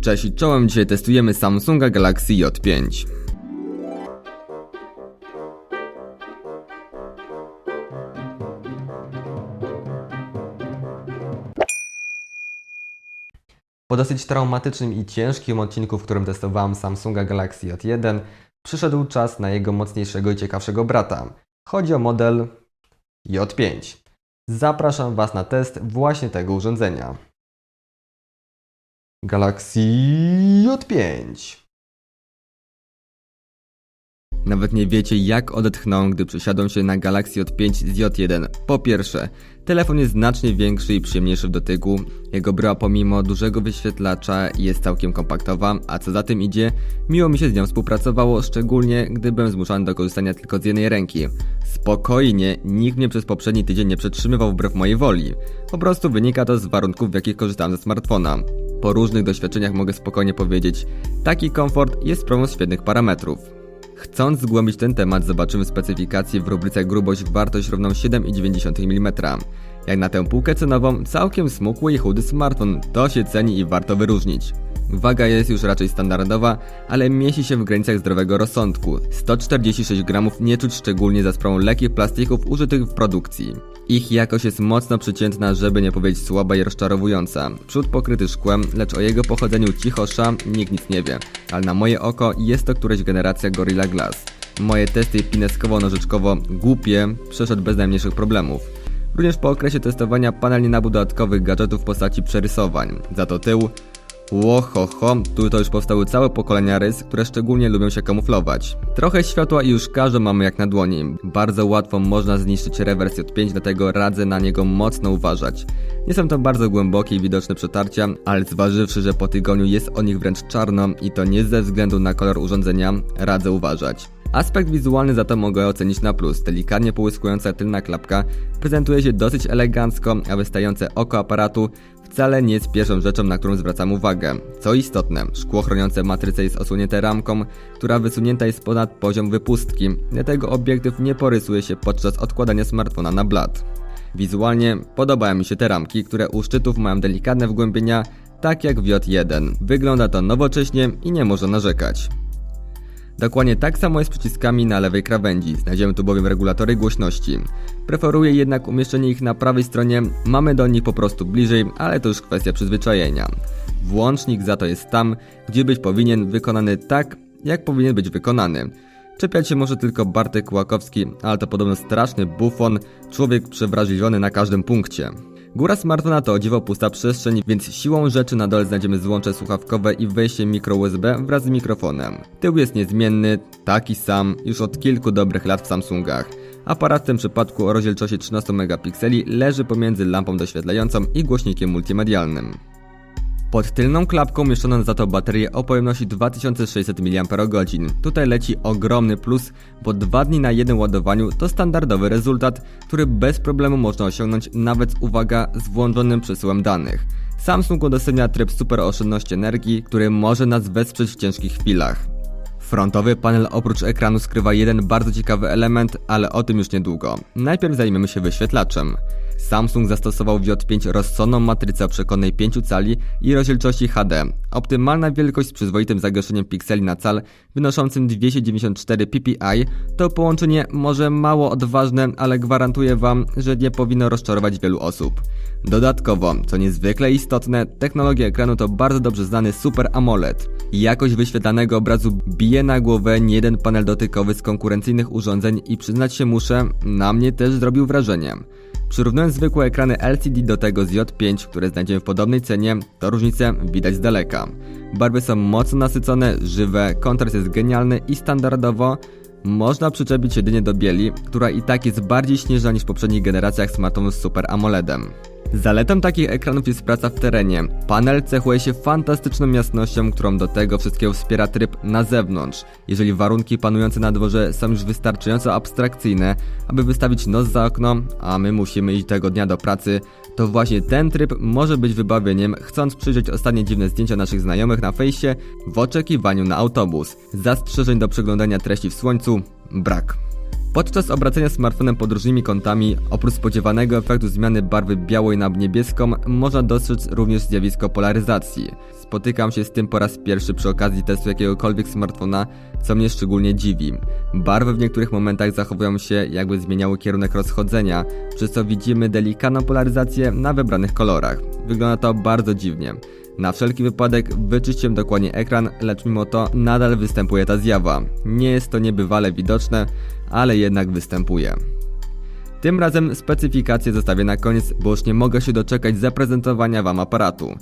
Cześć czołem, dzisiaj testujemy Samsunga Galaxy J5. Po dosyć traumatycznym i ciężkim odcinku, w którym testowałem Samsunga Galaxy J1, przyszedł czas na jego mocniejszego i ciekawszego brata. Chodzi o model J5. Zapraszam Was na test właśnie tego urządzenia. Galaxy J5. Nawet nie wiecie, jak odetchnąłem, gdy przesiadłem się na Galaxy J5 z J1. Po pierwsze, telefon jest znacznie większy i przyjemniejszy w dotyku. Jego bryła pomimo dużego wyświetlacza jest całkiem kompaktowa, a co za tym idzie, miło mi się z nią współpracowało, szczególnie gdy byłem zmuszany do korzystania tylko z jednej ręki. Spokojnie, nikt mnie przez poprzedni tydzień nie przetrzymywał wbrew mojej woli. Po prostu wynika to z warunków, w jakich korzystałem ze smartfona. Po różnych doświadczeniach mogę spokojnie powiedzieć, taki komfort jest promą świetnych parametrów. Chcąc zgłębić ten temat, zobaczymy specyfikację w rubryce grubość wartość równą 7,9 mm. Jak na tę półkę cenową, całkiem smukły i chudy smartfon, to się ceni i warto wyróżnić. Waga jest już raczej standardowa, ale mieści się w granicach zdrowego rozsądku. 146 gramów nie czuć szczególnie za sprawą lekkich plastików użytych w produkcji. Ich jakość jest mocno przeciętna, żeby nie powiedzieć słaba i rozczarowująca. Przód pokryty szkłem, lecz o jego pochodzeniu cichosza nikt nic nie wie. Ale na moje oko jest to któraś generacja Gorilla Glass. Moje testy pineskowo-nożyczkowo głupie przeszedł bez najmniejszych problemów. Również po okresie testowania panel nie nabył dodatkowych gadżetów w postaci przerysowań. Za to tył Łohoho, tu to już powstały całe pokolenia rys, które szczególnie lubią się kamuflować. Trochę światła i już każdą mamy jak na dłoni. Bardzo łatwo można zniszczyć rewers J5, dlatego radzę na niego mocno uważać. Nie są to bardzo głębokie i widoczne przetarcia, ale zważywszy, że po tygodniu jest o nich wręcz czarno i to nie ze względu na kolor urządzenia, radzę uważać. Aspekt wizualny za to mogę ocenić na plus. Delikatnie połyskująca tylna klapka prezentuje się dosyć elegancko, a wystające oko aparatu wcale nie jest pierwszą rzeczą, na którą zwracam uwagę. Co istotne, szkło chroniące matrycę jest osunięte ramką, która wysunięta jest ponad poziom wypustki, dlatego obiektyw nie porysuje się podczas odkładania smartfona na blat. Wizualnie podobają mi się te ramki, które u szczytów mają delikatne wgłębienia, tak jak w J1. Wygląda to nowocześnie i nie można narzekać. Dokładnie tak samo jest z przyciskami na lewej krawędzi, znajdziemy tu bowiem regulatory głośności. Preferuję jednak umieszczenie ich na prawej stronie, mamy do nich po prostu bliżej, ale to już kwestia przyzwyczajenia. Włącznik za to jest tam, gdzie być powinien wykonany tak, jak powinien być wykonany. Czepiać się może tylko Bartek Łakowski, ale to podobno straszny bufon, człowiek przewrażliwiony na każdym punkcie. Góra smartfona to dziwo pusta przestrzeń, więc siłą rzeczy na dole znajdziemy złącze słuchawkowe i wejście mikro USB wraz z mikrofonem. Tył jest niezmienny, taki sam, już od kilku dobrych lat w Samsungach. Aparat w tym przypadku o rozdzielczości 13 megapikseli leży pomiędzy lampą doświetlającą i głośnikiem multimedialnym. Pod tylną klapką umieszczono za to baterię o pojemności 2600 mAh. Tutaj leci ogromny plus, bo dwa dni na jednym ładowaniu to standardowy rezultat, który bez problemu można osiągnąć nawet uwaga z włączonym przesyłem danych. Samsung udostępnia tryb super oszczędności energii, który może nas wesprzeć w ciężkich chwilach. Frontowy panel oprócz ekranu skrywa jeden bardzo ciekawy element, ale o tym już niedługo. Najpierw zajmiemy się wyświetlaczem. Samsung zastosował w J5 rozsądną matrycę o przekonnej 5 cali i rozdzielczości HD. Optymalna wielkość z przyzwoitym zagaszeniem pikseli na cal wynoszącym 294 ppi to połączenie może mało odważne, ale gwarantuję Wam, że nie powinno rozczarować wielu osób. Dodatkowo, co niezwykle istotne, technologia ekranu to bardzo dobrze znany Super AMOLED. Jakość wyświetlanego obrazu bije na głowę nie jeden panel dotykowy z konkurencyjnych urządzeń i przyznać się muszę, na mnie też zrobił wrażenie. Przyrównując zwykłe ekrany LCD do tego z J5, które znajdziemy w podobnej cenie, to różnicę widać z daleka. Barwy są mocno nasycone, żywe, kontrast jest genialny i standardowo można przyczepić jedynie do bieli, która i tak jest bardziej śnieżna niż w poprzednich generacjach smartfonów z Super AMOLEDem. Zaletą takich ekranów jest praca w terenie. Panel cechuje się fantastyczną jasnością, którą do tego wszystkiego wspiera tryb na zewnątrz. Jeżeli warunki panujące na dworze są już wystarczająco abstrakcyjne, aby wystawić nos za okno, a my musimy iść tego dnia do pracy, to właśnie ten tryb może być wybawieniem, chcąc przyjrzeć ostatnie dziwne zdjęcia naszych znajomych na fejsie w oczekiwaniu na autobus. Zastrzeżeń do przeglądania treści w słońcu brak. Podczas obracania smartfonem pod różnymi kątami, oprócz spodziewanego efektu zmiany barwy białej na niebieską, można dostrzec również zjawisko polaryzacji. Spotykam się z tym po raz pierwszy przy okazji testu jakiegokolwiek smartfona, co mnie szczególnie dziwi. Barwy w niektórych momentach zachowują się jakby zmieniały kierunek rozchodzenia, przez co widzimy delikatną polaryzację na wybranych kolorach. Wygląda to bardzo dziwnie. Na wszelki wypadek wyczyściłem dokładnie ekran, lecz mimo to nadal występuje ta zjawa. Nie jest to niebywale widoczne, ale jednak występuje. Tym razem specyfikację zostawię na koniec, bo już nie mogę się doczekać zaprezentowania Wam aparatu.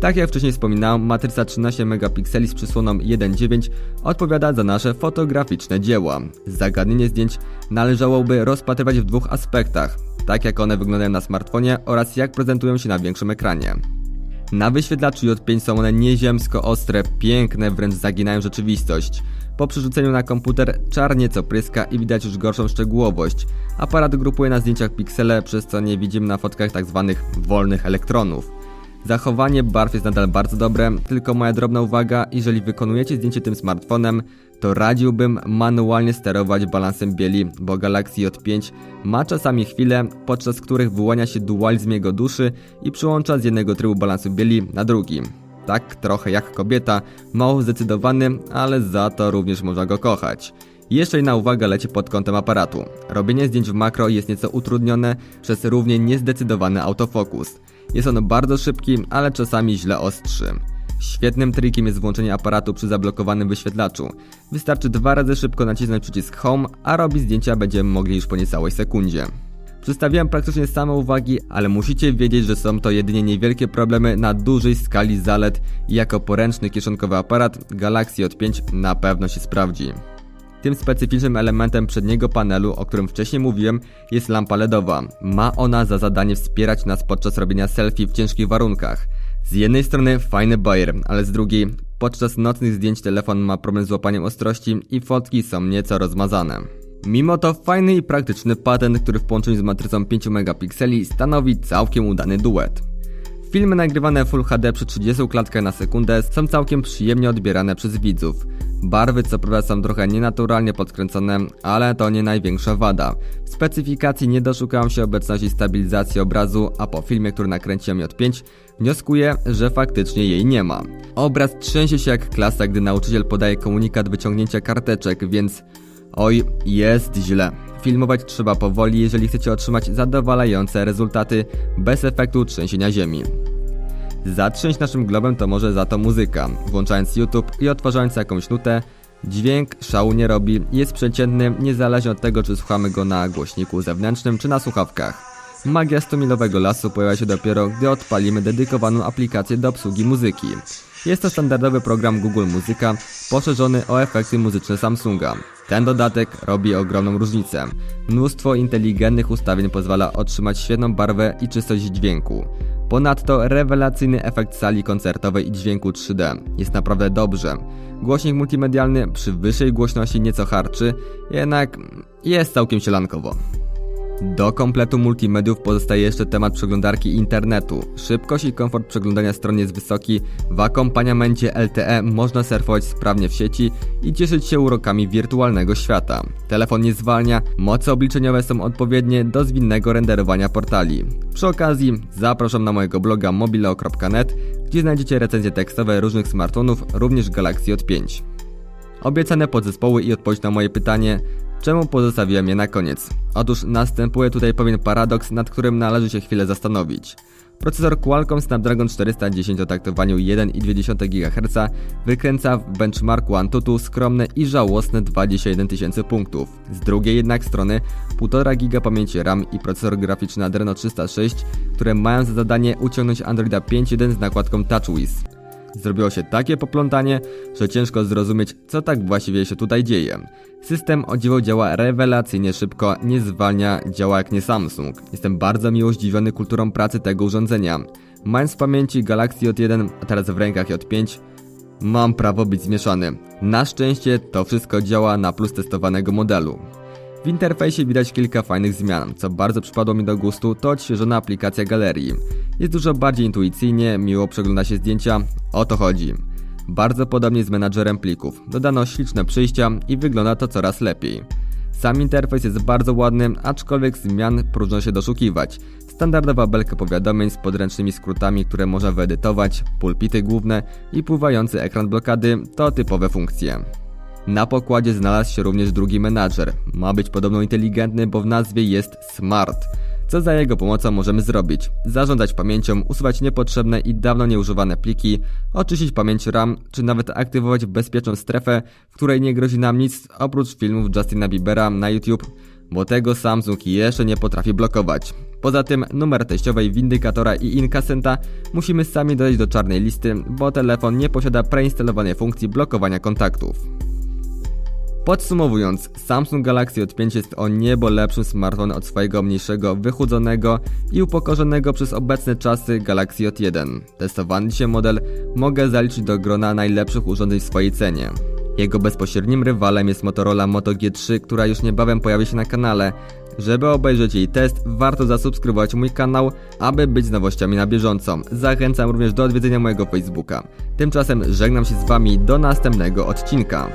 Tak jak wcześniej wspominałem, matryca 13 megapikseli z przysłoną 1.9 odpowiada za nasze fotograficzne dzieła. Zagadnienie zdjęć należałoby rozpatrywać w dwóch aspektach, tak jak one wyglądają na smartfonie oraz jak prezentują się na większym ekranie. Na wyświetlaczu J5 są one nieziemsko ostre, piękne, wręcz zaginają rzeczywistość. Po przerzuceniu na komputer czar nieco pryska i widać już gorszą szczegółowość. Aparat grupuje na zdjęciach piksele, przez co nie widzimy na fotkach tzw. Tak wolnych elektronów. Zachowanie barw jest nadal bardzo dobre, tylko moja drobna uwaga, jeżeli wykonujecie zdjęcie tym smartfonem, to radziłbym manualnie sterować balansem bieli, bo Galaxy J5 ma czasami chwile, podczas których wyłania się dualizm jego duszy i przyłącza z jednego trybu balansu bieli na drugi. Tak trochę jak kobieta, mało zdecydowany, ale za to również można go kochać. Jeszcze jedna uwaga leci pod kątem aparatu. Robienie zdjęć w makro jest nieco utrudnione przez równie niezdecydowany autofokus. Jest on bardzo szybki, ale czasami źle ostrzy. Świetnym trikiem jest włączenie aparatu przy zablokowanym wyświetlaczu. Wystarczy dwa razy szybko nacisnąć przycisk Home, a robić zdjęcia będziemy mogli już po niecałej sekundzie. Przedstawiłem praktycznie same uwagi, ale musicie wiedzieć, że są to jedynie niewielkie problemy na dużej skali zalet i jako poręczny kieszonkowy aparat Galaxy J5 na pewno się sprawdzi. Tym specyficznym elementem przedniego panelu, o którym wcześniej mówiłem, jest lampa LEDowa. Ma ona za zadanie wspierać nas podczas robienia selfie w ciężkich warunkach. Z jednej strony fajny bajer, ale z drugiej podczas nocnych zdjęć telefon ma problem z łapaniem ostrości i fotki są nieco rozmazane. Mimo to fajny i praktyczny patent, który w połączeniu z matrycą 5 megapikseli stanowi całkiem udany duet. Filmy nagrywane Full HD przy 30 klatkach na sekundę są całkiem przyjemnie odbierane przez widzów. Barwy co prawda są trochę nienaturalnie podkręcone, ale to nie największa wada. W specyfikacji nie doszukałem się obecności stabilizacji obrazu, a po filmie, który nakręciłem J5, wnioskuję, że faktycznie jej nie ma. Obraz trzęsie się jak klasa, gdy nauczyciel podaje komunikat wyciągnięcia karteczek, więc oj, jest źle. Filmować trzeba powoli, jeżeli chcecie otrzymać zadowalające rezultaty bez efektu trzęsienia ziemi. Zatrząść naszym globem to może za to muzyka. Włączając YouTube i otwarzając jakąś nutę, dźwięk szału nie robi, jest przeciętny, niezależnie od tego czy słuchamy go na głośniku zewnętrznym czy na słuchawkach. Magia 100-milowego lasu pojawia się dopiero, gdy odpalimy dedykowaną aplikację do obsługi muzyki. Jest to standardowy program Google Muzyka, poszerzony o efekty muzyczne Samsunga. Ten dodatek robi ogromną różnicę. Mnóstwo inteligentnych ustawień pozwala otrzymać świetną barwę i czystość dźwięku. Ponadto rewelacyjny efekt sali koncertowej i dźwięku 3D. Jest naprawdę dobrze. Głośnik multimedialny przy wyższej głośności nieco harczy, jednak jest całkiem sielankowo. Do kompletu multimediów pozostaje jeszcze temat przeglądarki internetu. Szybkość i komfort przeglądania stron jest wysoki, w akompaniamencie LTE można surfować sprawnie w sieci i cieszyć się urokami wirtualnego świata. Telefon nie zwalnia, moce obliczeniowe są odpowiednie do zwinnego renderowania portali. Przy okazji zapraszam na mojego bloga mobilo.net, gdzie znajdziecie recenzje tekstowe różnych smartfonów, również Galaxy J5. Obiecane podzespoły i odpowiedź na moje pytanie, Czemu pozostawiłem je na koniec? Otóż następuje tutaj pewien paradoks, nad którym należy się chwilę zastanowić. Procesor Qualcomm Snapdragon 410 o taktowaniu 1,2 GHz wykręca w benchmarku Antutu skromne i żałosne 21 tysięcy punktów. Z drugiej jednak strony 1,5 GB pamięci RAM i procesor graficzny Adreno 306, które mają za zadanie uciągnąć Androida 5.1 z nakładką TouchWiz. Zrobiło się takie poplątanie, że ciężko zrozumieć, co tak właściwie się tutaj dzieje. System o dziwo działa rewelacyjnie szybko, nie zwalnia, działa jak nie Samsung. Jestem bardzo miło zdziwiony kulturą pracy tego urządzenia. Mając w pamięci Galaxy J1, a teraz w rękach J5, mam prawo być zmieszany. Na szczęście to wszystko działa na plus testowanego modelu. W interfejsie widać kilka fajnych zmian, co bardzo przypadło mi do gustu, to odświeżona aplikacja galerii. Jest dużo bardziej intuicyjnie, miło przegląda się zdjęcia, o to chodzi. Bardzo podobnie z menadżerem plików, dodano śliczne przyjścia i wygląda to coraz lepiej. Sam interfejs jest bardzo ładny, aczkolwiek zmian próżno się doszukiwać. Standardowa belka powiadomień z podręcznymi skrótami, które można wyedytować, pulpity główne i pływający ekran blokady to typowe funkcje. Na pokładzie znalazł się również drugi menadżer. Ma być podobno inteligentny, bo w nazwie jest Smart. Co za jego pomocą możemy zrobić? Zarządzać pamięcią, usuwać niepotrzebne i dawno nieużywane pliki, oczyścić pamięć RAM, czy nawet aktywować bezpieczną strefę, w której nie grozi nam nic oprócz filmów Justina Biebera na YouTube, bo tego Samsung jeszcze nie potrafi blokować. Poza tym numer teściowej windykatora i inkasenta musimy sami dodać do czarnej listy, bo telefon nie posiada preinstalowanej funkcji blokowania kontaktów. Podsumowując, Samsung Galaxy J5 jest o niebo lepszym smartfonem od swojego mniejszego, wychudzonego i upokorzonego przez obecne czasy Galaxy J1. Testowany dzisiaj model mogę zaliczyć do grona najlepszych urządzeń w swojej cenie. Jego bezpośrednim rywalem jest Motorola Moto G3, która już niebawem pojawi się na kanale. Żeby obejrzeć jej test, warto zasubskrybować mój kanał, aby być z nowościami na bieżąco. Zachęcam również do odwiedzenia mojego Facebooka. Tymczasem żegnam się z Wami do następnego odcinka.